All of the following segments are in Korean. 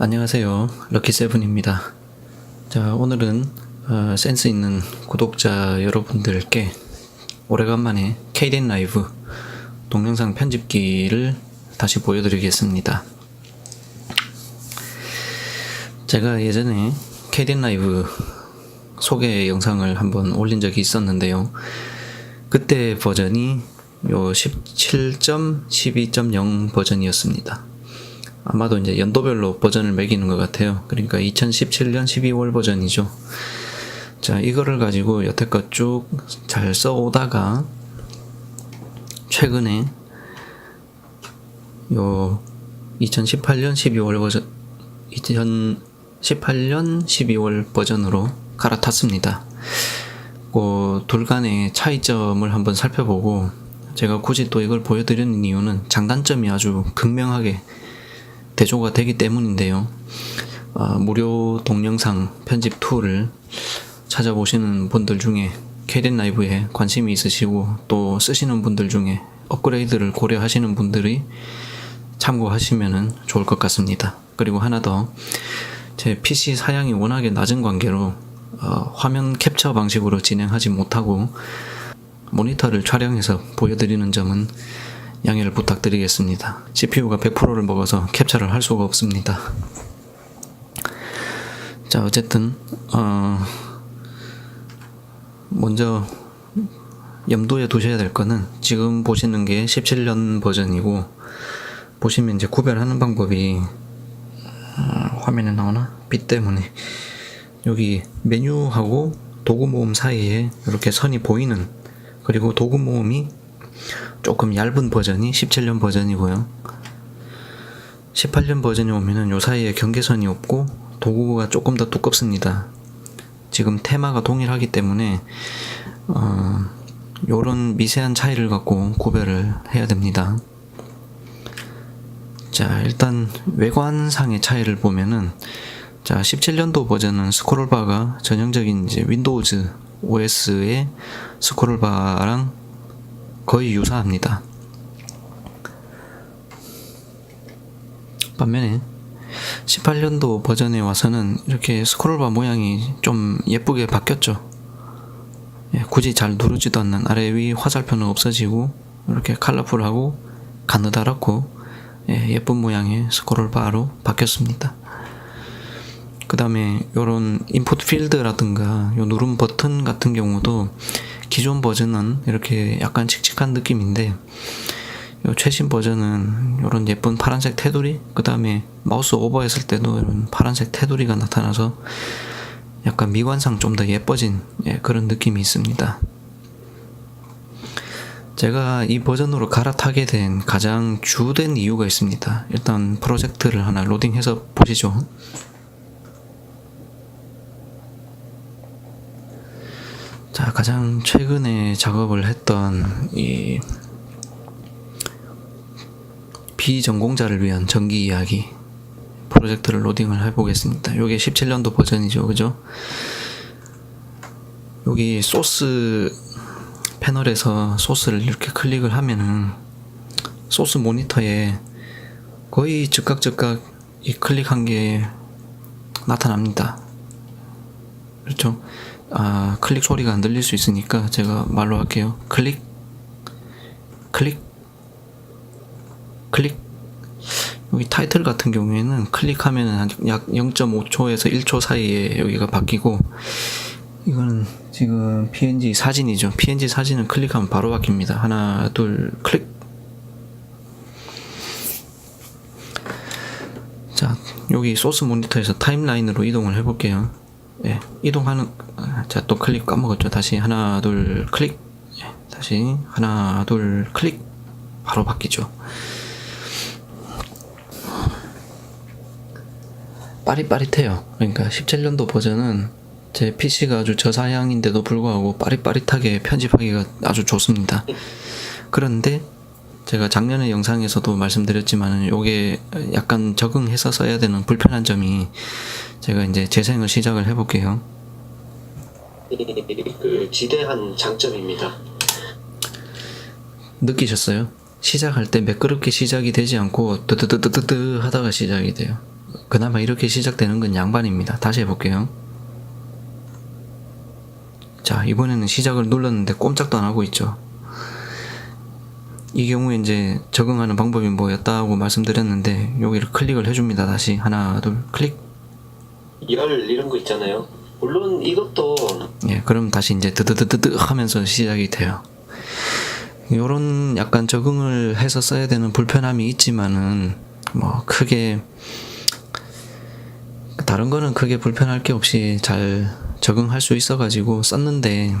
안녕하세요. 럭키세븐입니다. 자, 오늘은 어, 센스 있는 구독자 여러분들께 오래간만에 KDN 라이브 동영상 편집기를 다시 보여드리겠습니다. 제가 예전에 KDN 라이브 소개 영상을 한번 올린 적이 있었는데요. 그때 버전이 요 17.12.0 버전이었습니다. 아마도 이제 연도별로 버전을 매기는 것 같아요. 그러니까 2017년 12월 버전이죠. 자, 이거를 가지고 여태껏 쭉 잘 써오다가 최근에 요 2018년 12월 버전 2018년 12월 버전으로 갈아탔습니다. 그 둘 간의 차이점을 한번 살펴보고 제가 굳이 또 이걸 보여드리는 이유는 장단점이 아주 극명하게 대조가 되기 때문인데요. 어, 무료 동영상 편집 툴을 찾아보시는 분들 중에 캐린 라이브에 관심이 있으시고 또 쓰시는 분들 중에 업그레이드를 고려하시는 분들이 참고하시면 좋을 것 같습니다. 그리고 하나 더, 제 PC 사양이 워낙에 낮은 관계로 어, 화면 캡처 방식으로 진행하지 못하고 모니터를 촬영해서 보여드리는 점은 양해를 부탁드리겠습니다. CPU가 100%를 먹어서 캡처를 할 수가 없습니다. 자, 어쨌든, 어, 먼저 염두에 두셔야 될 거는 지금 보시는 게 17년 버전이고, 보시면 이제 구별하는 방법이, 어, 화면에 나오나? 빛 때문에. 여기 메뉴하고 도구 모음 사이에 이렇게 선이 보이는, 그리고 도구 모음이 조금 얇은 버전이 17년 버전이고요. 18년 버전이 오면은 요 사이에 경계선이 없고 도구가 조금 더 두껍습니다. 지금 테마가 동일하기 때문에 어, 요런 미세한 차이를 갖고 구별을 해야 됩니다. 자, 일단 외관상의 차이를 보면은 자, 17년도 버전은 스크롤바가 전형적인 이제 윈도우즈 OS의 스크롤바랑 거의 유사합니다. 반면에 18년도 버전에 와서는 이렇게 스크롤바 모양이 좀 예쁘게 바뀌었죠. 예, 굳이 잘 누르지도 않는 아래 위 화살표는 없어지고 이렇게 컬러풀하고 가느다랗고 예, 예쁜 모양의 스크롤바로 바뀌었습니다. 그 다음에 요런 인풋 필드라든가 요 누름 버튼 같은 경우도 기존 버전은 이렇게 약간 칙칙한 느낌인데 요 최신 버전은 이런 예쁜 파란색 테두리 그 다음에 마우스 오버했을 때도 이런 파란색 테두리가 나타나서 약간 미관상 좀 더 예뻐진 예, 그런 느낌이 있습니다. 제가 이 버전으로 갈아타게 된 가장 주된 이유가 있습니다. 일단 프로젝트를 하나 로딩해서 보시죠. 자, 가장 최근에 작업을 했던 이 비전공자를 위한 전기 이야기 프로젝트를 로딩을 해보겠습니다. 요게 17년도 버전이죠, 그죠? 여기 소스 패널에서 소스를 이렇게 클릭을 하면은 소스 모니터에 거의 즉각 즉각 이 클릭한 게 나타납니다. 그렇죠? 아, 클릭 소리가 안 들릴 수 있으니까 제가 말로 할게요. 클릭, 클릭, 클릭. 여기 타이틀 같은 경우에는 클릭하면 약 0.5초에서 1초 사이에 여기가 바뀌고, 이거는 지금 PNG 사진이죠. PNG 사진은 클릭하면 바로 바뀝니다. 하나, 둘, 클릭. 자, 여기 소스 모니터에서 타임라인으로 이동을 해볼게요. 예, 이동하는 자또 클릭 까먹었죠. 다시 하나 둘 클릭 예, 다시 하나 둘 클릭 바로 바뀌죠. 빠릿빠릿해요. 그러니까 17년도 버전은 제 PC가 아주 저사양인데도 불구하고 빠릿빠릿하게 편집하기가 아주 좋습니다. 그런데 제가 작년의 영상에서도 말씀드렸지만 요게 약간 적응해서 써야 되는 불편한 점이 제가 이제 재생을 시작을 해볼게요. 그 지대한 장점입니다. 느끼셨어요? 시작할 때 매끄럽게 시작이 되지 않고 뜨뜨뜨뜨뜨 하다가 시작이 돼요. 그나마 이렇게 시작되는 건 양반입니다. 다시 해볼게요. 자, 이번에는 시작을 눌렀는데 꼼짝도 안 하고 있죠. 이 경우에 이제 적응하는 방법이 뭐였다고 말씀드렸는데 여기를 클릭을 해줍니다. 다시 하나, 둘, 클릭. 열 이런 거 있잖아요. 물론 이것도 예, 그럼 다시 이제 드드드드드 하면서 시작이 돼요. 요런 약간 적응을 해서 써야 되는 불편함이 있지만은 뭐 크게 다른 거는 크게 불편할 게 없이 잘 적응할 수 있어 가지고 썼는데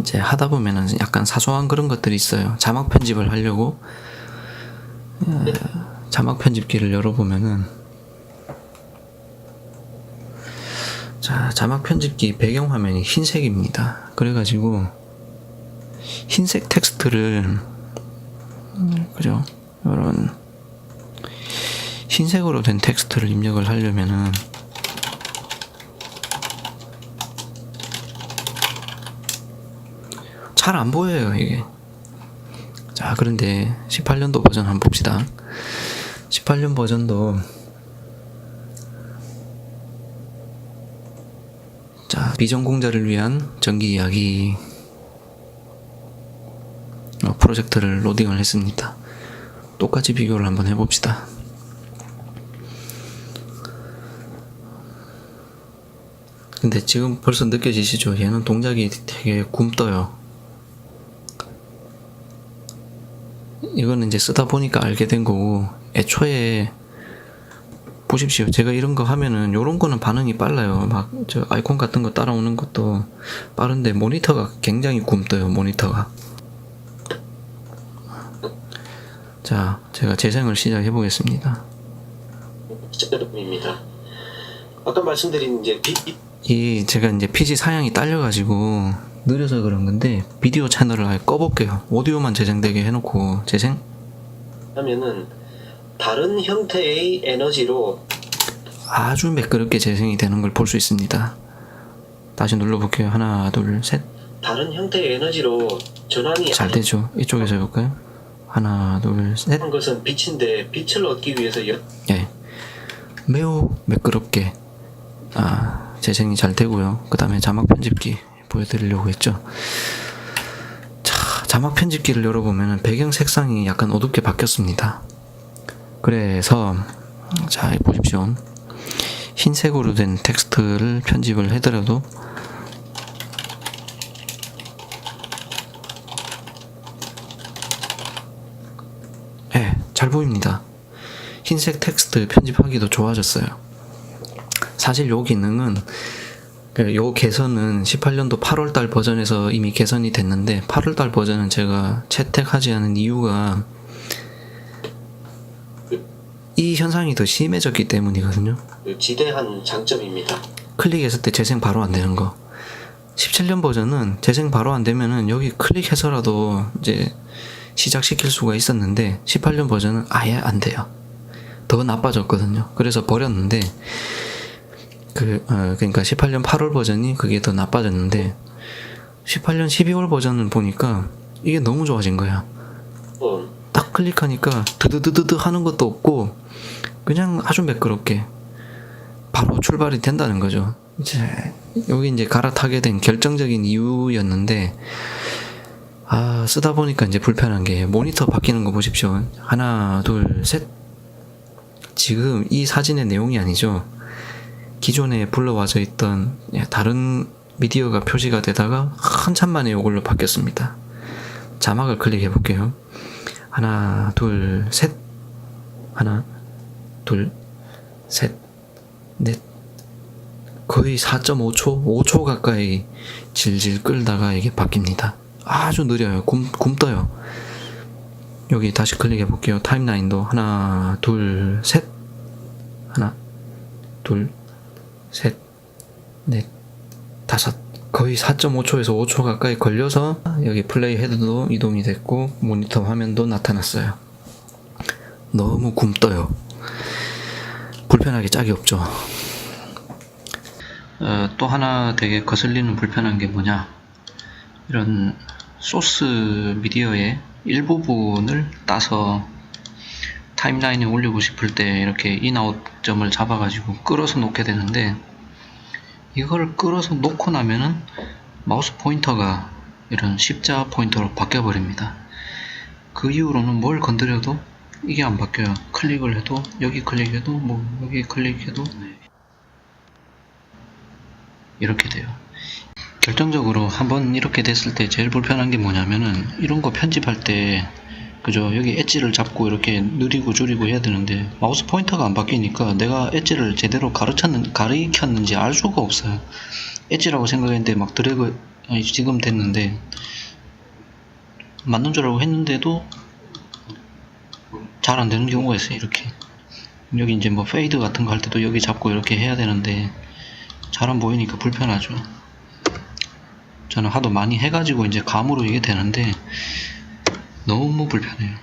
이제 하다 보면은 약간 사소한 그런 것들이 있어요. 자막 편집을 하려고 어, 자막 편집기를 열어보면은 자, 자막 편집기 배경 화면이 흰색입니다. 그래가지고 흰색 텍스트를 음, 그죠? 이런 흰색으로 된 텍스트를 입력을 하려면은 잘 안 보여요 이게. 자, 그런데 18년도 버전 한번 봅시다. 18년 버전도 자, 비전공자를 위한 전기 이야기 어, 프로젝트를 로딩을 했습니다. 똑같이 비교를 한번 해봅시다. 근데 지금 벌써 느껴지시죠? 얘는 동작이 되게 굼떠요. 이거는 이제 쓰다 보니까 알게 된 거고, 애초에 보십시오. 제가 이런 거 하면은 요런 거는 반응이 빨라요. 막 저 아이콘 같은 거 따라오는 것도 빠른데 모니터가 굉장히 굼떠요. 모니터가. 자, 제가 재생을 시작해 보겠습니다. 시점입니다. 아까 말씀드린 이제 비, 이 제가 이제 PC 사양이 딸려 가지고 느려서 그런 건데 비디오 채널을 아예 꺼 볼게요. 오디오만 재생되게 해 놓고 재생 하면은 다른 형태의 에너지로 아주 매끄럽게 재생이 되는 걸 볼 수 있습니다. 다시 눌러 볼게요. 하나, 둘, 셋. 다른 형태의 에너지로 전환이 잘안 되죠. 이쪽에서 해 볼까요? 하나, 둘, 셋. 한 것은 빛인데 빛을 얻기 위해서 여, 예. 매우 매끄럽게 아, 재생이 잘 되고요. 그 다음에 자막 편집기 보여드리려고 했죠. 자, 자막 편집기를 열어보면 배경 색상이 약간 어둡게 바뀌었습니다. 그래서 자 보십시오. 흰색으로 된 텍스트를 편집을 해더라도 예, 잘 보입니다. 흰색 텍스트 편집하기도 좋아졌어요. 사실 요 기능은 그 요 개선은 18년도 8월달 버전에서 이미 개선이 됐는데 8월달 버전은 제가 채택하지 않은 이유가 이 현상이 더 심해졌기 때문이거든요. 그 지대한 장점입니다. 클릭했을 때 재생 바로 안 되는 거. 17년 버전은 재생 바로 안 되면은 여기 클릭해서라도 이제 시작시킬 수가 있었는데 18년 버전은 아예 안 돼요. 더 나빠졌거든요. 그래서 버렸는데 그 어, 그러니까 18년 8월 버전이 그게 더 나빠졌는데 18년 12월 버전을 보니까 이게 너무 좋아진 거야. 어, 딱 클릭하니까 드드드드드 하는 것도 없고 그냥 아주 매끄럽게 바로 출발이 된다는 거죠. 이제 여기 이제 갈아타게 된 결정적인 이유였는데 아 쓰다 보니까 이제 불편한 게 모니터 바뀌는 거 보십시오. 하나 둘 셋. 지금 이 사진의 내용이 아니죠. 기존에 불러와져 있던 예, 다른 미디어가 표시가 되다가 한참 만에 이걸로 바뀌었습니다. 자막을 클릭해 볼게요. 하나, 둘, 셋. 하나, 둘, 셋, 넷. 거의 4.5초, 5초 가까이 질질 끌다가 이게 바뀝니다. 아주 느려요. 굼, 굼떠요. 여기 다시 클릭해 볼게요. 타임라인도 하나, 둘, 셋. 하나, 둘, 셋, 넷, 다섯. 거의 4.5초에서 5초 가까이 걸려서 여기 플레이 헤드도 이동이 됐고 모니터 화면도 나타났어요. 너무 굼떠요. 불편하게 짝이 없죠. 어, 또 하나 되게 거슬리는 불편한 게 뭐냐? 이런 소스 미디어의 일부분을 따서 타임라인에 올리고 싶을 때 이렇게 인아웃 점을 잡아가지고 끌어서 놓게 되는데 이걸 끌어서 놓고 나면은 마우스 포인터가 이런 십자 포인터로 바뀌어 버립니다. 그 이후로는 뭘 건드려도 이게 안 바뀌어요. 클릭을 해도 여기 클릭해도 뭐 여기 클릭해도 이렇게 돼요. 결정적으로 한번 이렇게 됐을 때 제일 불편한 게 뭐냐면은 이런 거 편집할 때 그죠? 여기 엣지를 잡고 이렇게 느리고 줄이고 해야 되는데 마우스 포인터가 안 바뀌니까 내가 엣지를 제대로 가르쳤는 가르쳤는지 알 수가 없어요. 엣지라고 생각했는데 막 드래그 아니, 지금 됐는데 맞는 줄 알고 했는데도 잘 안 되는 경우가 있어요 이렇게. 여기 이제 뭐 페이드 같은 거 할 때도 여기 잡고 이렇게 해야 되는데 잘 안 보이니까 불편하죠. 저는 하도 많이 해가지고 이제 감으로 이게 되는데 너무 불편해요.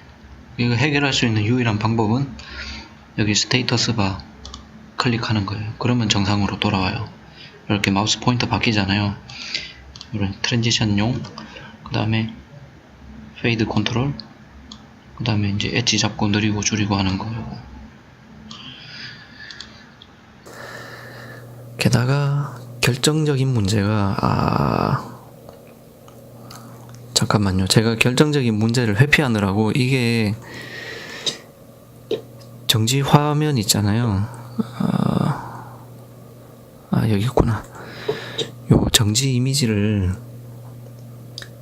이거 해결할 수 있는 유일한 방법은 여기 스테이터스 바 클릭하는 거예요. 그러면 정상으로 돌아와요. 이렇게 마우스 포인터 바뀌잖아요. 이런 트랜지션용, 그 다음에 페이드 컨트롤, 그 다음에 이제 엣지 잡고 느리고 줄이고 하는 거예요. 게다가 결정적인 문제가 아 잠깐만요. 제가 결정적인 문제를 회피하느라고 이게 정지 화면 있잖아요. 아, 아 여기 있구나. 요 정지 이미지를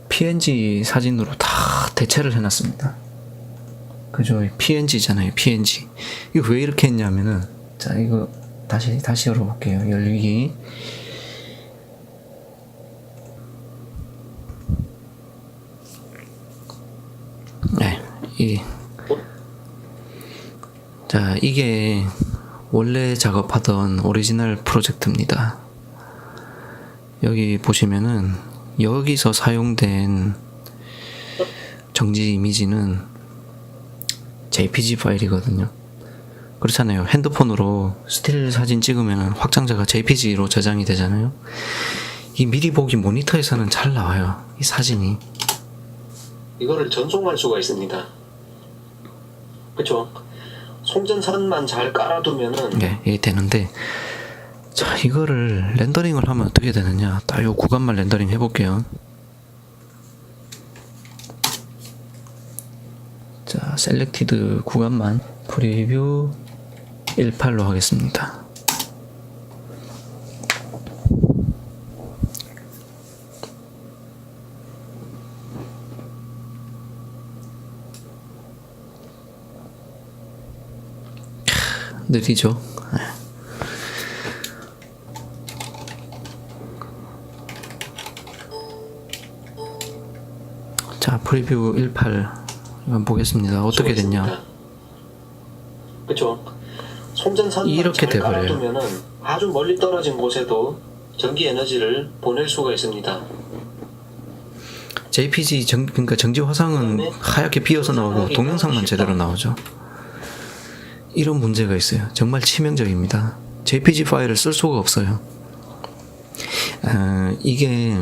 PNG 사진으로 다 대체를 해놨습니다. 그죠? PNG잖아요. PNG. 이거 왜 이렇게 했냐면은 자 이거 다시 다시 열어볼게요. 열기. 네, 이, 자, 이게 원래 작업하던 오리지널 프로젝트입니다. 여기 보시면은 여기서 사용된 정지 이미지는 JPG 파일이거든요. 그렇잖아요. 핸드폰으로 스틸 사진 찍으면 확장자가 JPG로 저장이 되잖아요. 이 미리 보기 모니터에서는 잘 나와요. 이 사진이. 이거를 전송할 수가 있습니다. 그쵸? 송전선만 잘 깔아두면은 네, 이게 되는데 자 이거를 렌더링을 하면 어떻게 되느냐? 딱 요 구간만 렌더링 해볼게요. 자 셀렉티드 구간만 프리뷰 18로 하겠습니다 느리죠 네. 자 프리뷰 18 이건 보겠습니다 어떻게 됐냐 그쵸? 송전선만 이렇게 잘 돼버려요. 아주 멀리 떨어진 곳에도 전기 에너지를 보낼 수가 있습니다. JPG 정, 그러니까 정지 화상은 하얗게 비어서 나오고 동영상만 제대로 나오죠 이런 문제가 있어요. 정말 치명적입니다. JPG 파일을 쓸 수가 없어요. 아, 이게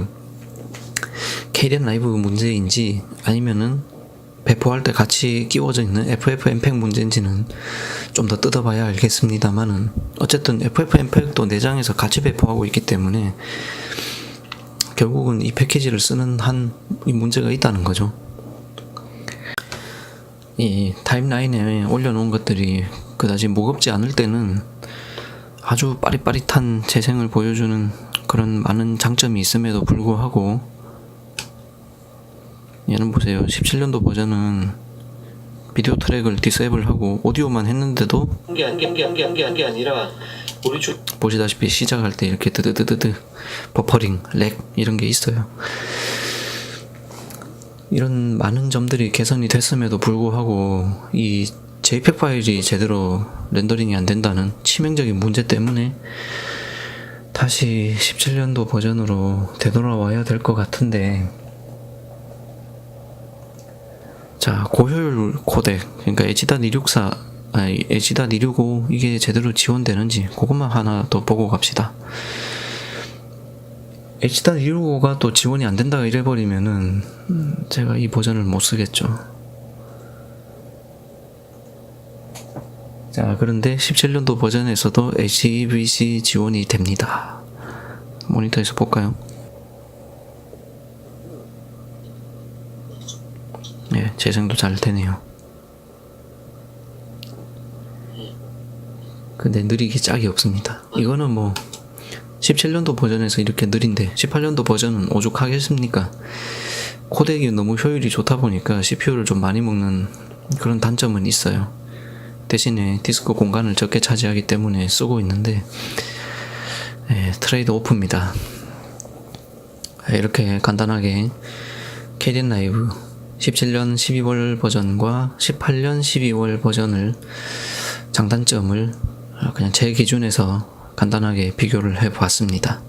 KDN 라이브 문제인지 아니면은 배포할 때 같이 끼워져 있는 FFmpeg 문제인지는 좀 더 뜯어봐야 알겠습니다만은 어쨌든 FFmpeg도 내장에서 같이 배포하고 있기 때문에 결국은 이 패키지를 쓰는 한 이 문제가 있다는 거죠. 이 타임라인에 올려놓은 것들이 그다지 무겁지 않을 때는 아주 빠릿빠릿한 재생을 보여주는 그런 많은 장점이 있음에도 불구하고 얘는 보세요. 17년도 버전은 비디오 트랙을 디세이블하고 오디오만 했는데도 한게 아니라 우리 주 보시다시피 시작할 때 이렇게 드드드드드 버퍼링, 렉 이런 게 있어요. 이런 많은 점들이 개선이 됐음에도 불구하고 이 JPEG 파일이 제대로 렌더링이 안 된다는 치명적인 문제 때문에 다시 17년도 버전으로 되돌아와야 될 것 같은데 자 고효율 코덱 그러니까 H.264 아니 H.265 이게 제대로 지원되는지 그것만 하나 더 보고 갑시다 H.265가 또 지원이 안 된다 이래버리면은 음, 제가 이 버전을 못 쓰겠죠 자, 그런데 17년도 버전에서도 HEVC 지원이 됩니다. 모니터에서 볼까요? 예, 재생도 잘 되네요. 근데 느리기 짝이 없습니다. 이거는 뭐 17년도 버전에서 이렇게 느린데 18년도 버전은 오죽하겠습니까? 코덱이 너무 효율이 좋다 보니까 CPU를 좀 많이 먹는 그런 단점은 있어요. 대신에 디스크 공간을 적게 차지하기 때문에 쓰고 있는데 예, 트레이드 오프입니다. 예, 이렇게 간단하게 캐리언 라이브 17년 12월 버전과 18년 12월 버전을 장단점을 그냥 제 기준에서 간단하게 비교를 해 보았습니다.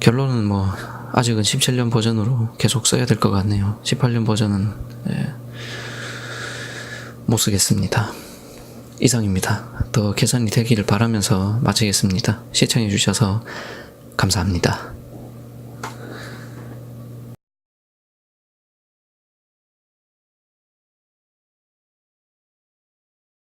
결론은 뭐 아직은 17년 버전으로 계속 써야 될 것 같네요. 18년 버전은 예, 못 쓰겠습니다. 이상입니다. 더 개선이 되기를 바라면서 마치겠습니다. 시청해 주셔서 감사합니다.